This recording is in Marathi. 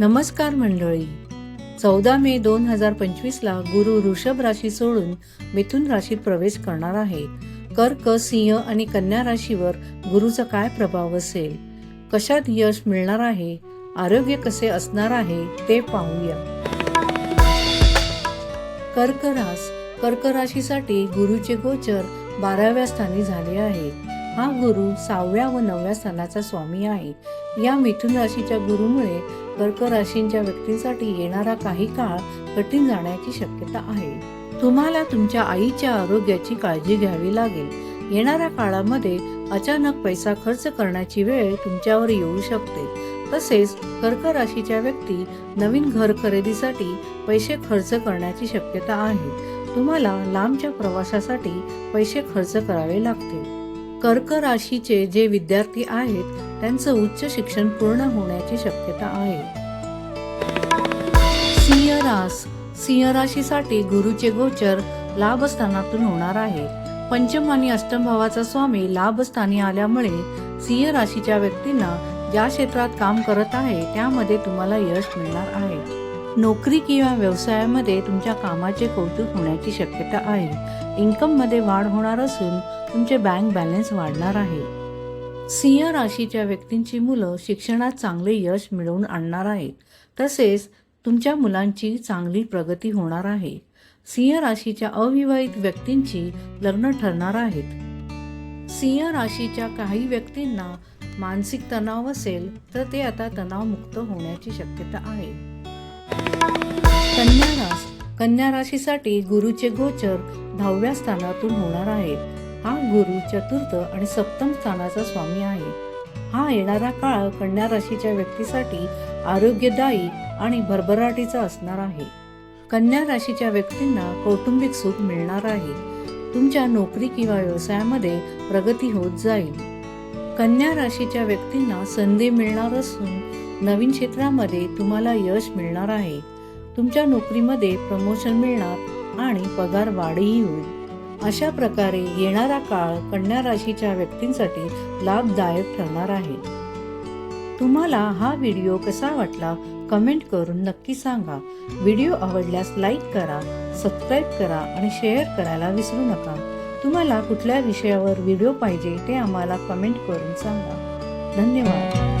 नमस्कार मंडळी. चौदा मे दोन हजार पंचवीसला गुरु वृषभ राशी सोडून मिथुन राशीत प्रवेश करणार आहे. कर्क सिंह आणि कन्या राशीवर गुरुचा काय प्रभाव असेल? कशात यश मिळणार आहे? आरोग्य कसे असणार आहे? ते पाहूया. कर्क रास कर्क राशीसाठी गुरुचे गोचर बाराव्या स्थानी झाले आहे. हा गुरु सहाव्या व नवव्या स्थानाचा स्वामी आहे. या मिथुन राशीच्या गुरुमुळे कर्क राशींच्या व्यक्तींसाठी येणारा काही काळ कठीण जाण्याची शक्यता आहे. तुम्हाला तुमच्या आईच्या आरोग्याची काळजी घ्यावी लागेल. येणाऱ्या काळामध्ये अचानक पैसा खर्च करण्याची वेळ तुमच्यावर येऊ शकते. तसेच कर्क राशीच्या व्यक्ती नवीन घर खरेदीसाठी पैसे खर्च करण्याची शक्यता आहे. तुम्हाला लांबच्या प्रवासासाठी पैसे खर्च करावे लागतील. कर्क राशीचे जे विद्यार्थी आहेत त्यांचं उच्च शिक्षण पूर्ण होण्याची शक्यता आहे. सिंह रास सिंह राशीसाठी गुरुचे गोचर लाभस्थानातून होणार आहे. पंचम आणि अष्टम भावाचा स्वामी लाभस्थानी आल्यामुळे सिंह राशीच्या व्यक्तींना ज्या क्षेत्रात काम करत आहे त्यामध्ये तुम्हाला यश मिळणार आहे. नोकरी किंवा व्यवसायामध्ये तुमच्या कामाचे कौतुक होण्याची शक्यता आहे. इन्कममध्ये वाढ होणार असून तुमचे बँक बॅलन्स वाढणार आहे. सिंह राशीच्या व्यक्तींची मुलं शिक्षणात चांगले यश मिळवून आणणार आहेत. तसेच तुमच्या मुलांची चांगली प्रगती होणार आहे. सिंह राशीच्या अविवाहित व्यक्तींची लग्न ठरणार आहेत. सिंह राशीच्या काही व्यक्तींना मानसिक तणाव असेल तर ते आता तणावमुक्त होण्याची शक्यता आहे. कन्या रास कन्या राशीसाठी गुरुचे गोचर दहाव्या स्थानातून होणार आहे. हा गुरु चतुर्थ आणि सप्तम स्थानाचा स्वामी आहे. हा येणारा काळ कन्या राशीच्या व्यक्तीसाठी आरोग्यदायी आणि भरभराटीचा असणार आहे. कन्या राशीच्या व्यक्तींना कौटुंबिक सुख मिळणार आहे. तुमच्या नोकरी किंवा व्यवसायामध्ये प्रगती होत जाईल. कन्या राशीच्या व्यक्तींना संधी मिळणार असून नवीन क्षेत्रामध्ये तुम्हाला यश मिळणार आहे. तुमच्या नोकरीमध्ये प्रमोशन मिळणार आणि पगार वाढही होईल. अशा प्रकारे येणारा काळ कन्या राशीच्या व्यक्तींसाठी लाभदायक ठरणार आहे. तुम्हाला हा व्हिडिओ कसा वाटला कमेंट करून नक्की सांगा. व्हिडिओ आवडल्यास लाईक करा सबस्क्राईब करा आणि शेअर करायला विसरू नका. तुम्हाला कुठल्या विषयावर व्हिडिओ पाहिजे ते आम्हाला कमेंट करून सांगा. धन्यवाद.